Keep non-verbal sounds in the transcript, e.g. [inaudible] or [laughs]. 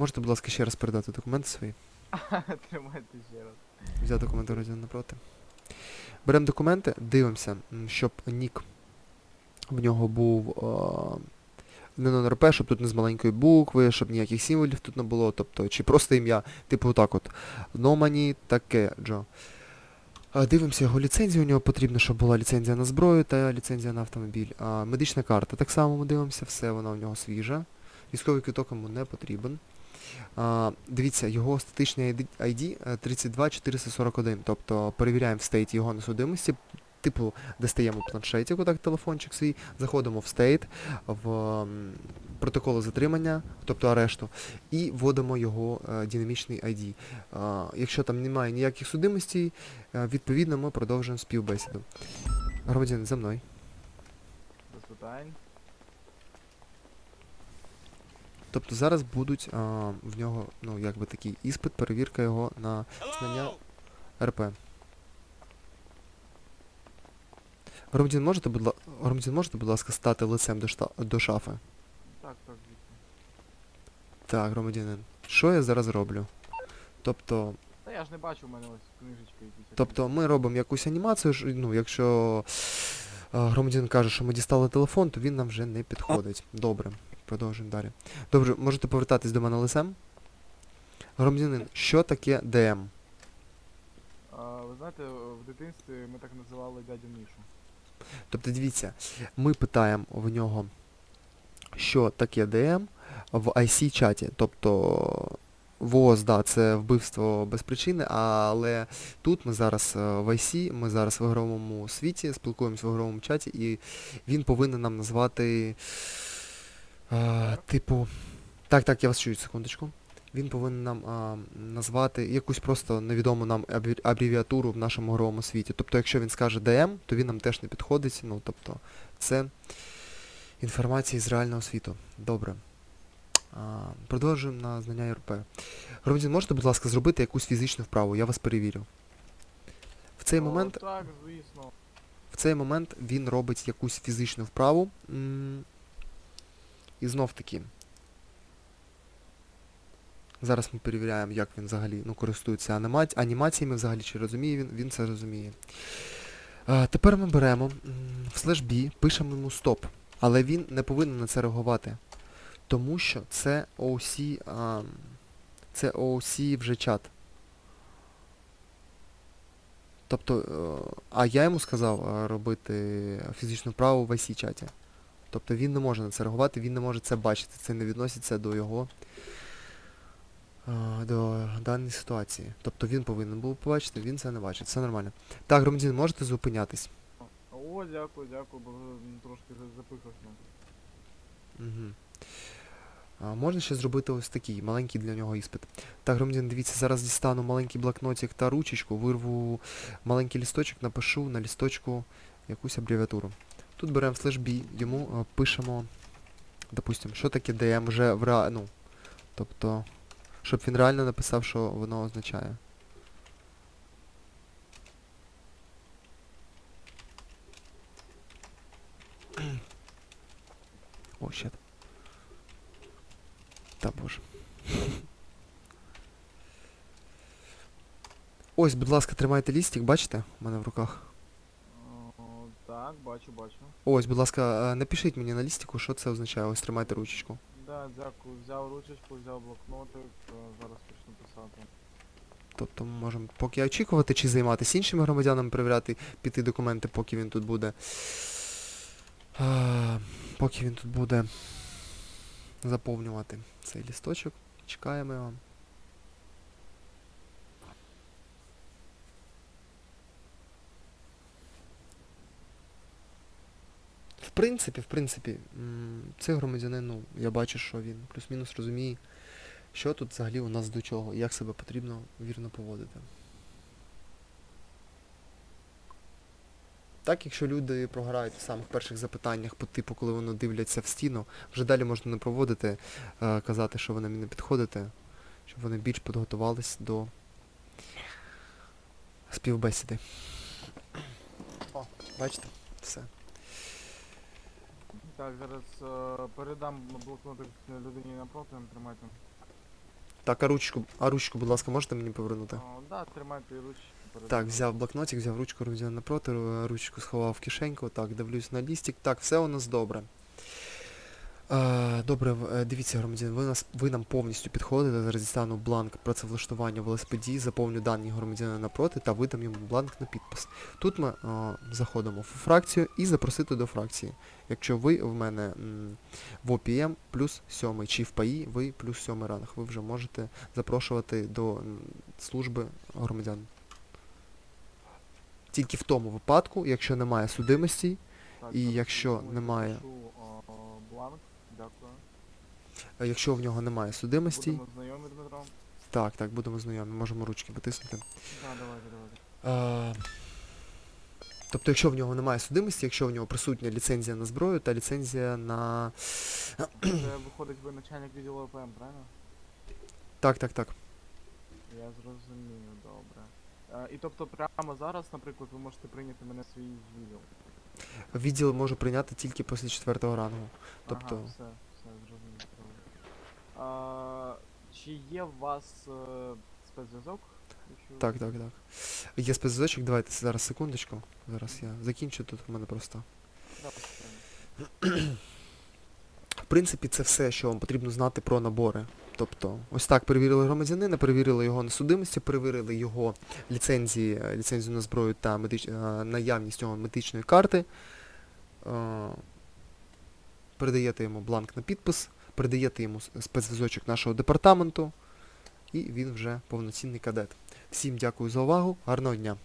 Можете, будь ласка, ще раз передати документи свої? [laughs] Тримайте ще раз. Взяти документи розділ напроти. Беремо документи, дивимося, щоб нік в нього був е, не на РП, щоб тут не з маленької букви, щоб ніяких символів тут не було, тобто, чи просто ім'я, типу так от. Номані таке Джо. Дивимося його ліцензію, у нього потрібно, щоб була ліцензія на зброю та ліцензія на автомобіль. А, медична карта, так само ми дивимося, все вона у нього свіжа. Військовий квиток йому не потрібен. Дивіться, його статичний ID, ID е, 32441, тобто перевіряємо в стейт його на судимості, типу достаємо планшетик, отак телефончик свій, заходимо в стейт, в м, протоколи затримання, тобто арешту, і вводимо його е, динамічний ID. А, якщо там немає ніяких судимостей, е, відповідно ми продовжуємо співбесіду. Громадянин, за мною. Без питань. Тобто зараз будуть а, в нього, ну, якби такий іспит, перевірка його на знання РП. Громадян, можете, будь ла... Громадян, можете, будь ласка, стати лицем до, шта... до шафи? Так, так, звісно. Так, громадянин. Що я зараз роблю? Тобто, Та я ж не бачу, у мене ось книжечка якісь. тобто ми робимо якусь анімацію, ну, якщо а, громадянин каже, що ми дістали телефон, то він нам вже не підходить. [laughs] Добре, продовжуємо далі. Добре, можете повертатись до мене лицем? Громадянин, що таке ДМ? А, ви знаєте, в дитинстві ми так називали дядю Мішу. Тобто дивіться, ми питаємо в нього, що таке ДМ в IC-чаті. Тобто ВОЗ, да, це вбивство без причини, але тут ми зараз е, в IC, ми зараз в ігровому світі, спілкуємося в ігровому чаті, і він повинен нам назвати, типу. Так, так, я вас чую, секундочку. Він повинен нам а, назвати якусь просто невідому нам абревіатуру в нашому ігровому світі. Тобто, якщо він скаже DM, то він нам теж не підходить. Ну, тобто, це інформація з реального світу. Добре. А, продовжуємо на знання РП. Громадян, можете, будь ласка, зробити якусь фізичну вправу, я вас перевірю. В цей О, момент, Так, звісно. в цей момент він робить якусь фізичну вправу. м, І знов таки. Зараз ми перевіряємо, як він взагалі ну, користується аніма... анімаціями, взагалі, чи розуміє він, він це розуміє. А, тепер ми беремо в слеш B, пишемо йому стоп. Але він не повинен на це реагувати. Тому що це OC, а, це OC вже чат. Тобто, е, а я йому сказав е, робити фізичну вправу в IC чаті. Тобто він не може на це реагувати, він не може це бачити, це не відноситься до його до даної ситуації. Тобто він повинен був побачити, він це не бачить. Все нормально. Так, громадян, можете зупинятись. О, дякую, дякую, бо м, трошки за- запихався. Угу. А, можна ще зробити ось такий маленький для нього іспит. Так, громадян, дивіться, зараз дістану маленький блокнотик та ручечку, вирву маленький лісточок, напишу на лісточку якусь абревіатуру. Тут беремо слеш B, йому а, пишемо, допустимо, що таке DM вже в ре... ну, тобто, щоб він реально написав, що воно означає. О, щет. Та боже. Ось, будь ласка, тримайте лістик, бачите? У мене в руках. Так, бачу, бачу. Ось, будь ласка, е, напишіть мені на лістику, що це означає. Ось тримайте ручечку. Да, дякую. Взяв ручечку, взяв блокнотик, е, зараз почну писати. Тобто ми можемо поки очікувати чи займатися іншими громадянами, перевіряти, піти документи, поки він тут буде. А, поки він тут буде заповнювати цей лісточок. Чекаємо його. В принципі, в принципі, цей громадянин, ну, я бачу, що він плюс-мінус розуміє, що тут взагалі у нас до чого, як себе потрібно вірно поводити. Так, якщо люди програють в самих перших запитаннях по типу, коли вони дивляться в стіну, вже далі можна не проводити, е, казати, що ви нам не підходите, щоб вони більш підготувались до співбесіди. О, бачите? Все. Так, зараз е, передам блокнотик людині напроти, тримайте. Так, а ручку, а ручку, будь ласка, можете мені повернути? А, да, тримайте ручки. передам. Так, взяв блокнотик, взяв ручку, взяв напроти, ручку сховав в кишеньку, так, дивлюсь на лістик. Так, все у нас добре. Е, добре, е, дивіться, громадян, ви, нас, ви нам повністю підходите, зараз дістану бланк працевлаштування в ЛСПД, заповню дані громадянина напроти та видам йому бланк на підпис. Тут ми е, заходимо в фракцію і запросити до фракції. Якщо ви в мене м, в ОПМ плюс 7 чи в ПАІ, ви плюс 7 ранг, ви вже можете запрошувати до м, служби громадян. Тільки в тому випадку, якщо немає судимості, Так, і якщо немає- а, дякую. е, якщо в нього немає судимості, Будемо знайомі, Дмитро. так, так, будемо знайомі, можемо ручки потиснути. Да, давайте, давайте. Е, тобто, якщо в нього немає судимості, якщо в нього присутня ліцензія на зброю та ліцензія на. Це виходить ви начальник відділу ОПМ, правильно? Так, так, так. Я зрозумів, добре. Е, і тобто прямо зараз, наприклад, ви можете прийняти мене в свій відділ. Відділ може прийняти тільки після четвертого рангу. Тобто- Ага, все, все, зрозумів. добре. А, чи є у вас е, спецзв'язок? Якщо- Так, так, так. Є спецзв'язочок, давайте зараз секундочку. Зараз я закінчу тут у мене просто. Да, постійно. В принципі, це все, що вам потрібно знати про набори. Тобто, ось так перевірили громадянина, перевірили його на судимості, перевірили його ліцензії, е, ліцензію на зброю та медич... е, наявність його медичної карти. Е, Передаєте йому бланк на підпис, передаєте йому с- спецзв'язочок нашого департаменту, і він вже повноцінний кадет. Всім дякую за увагу, гарного дня!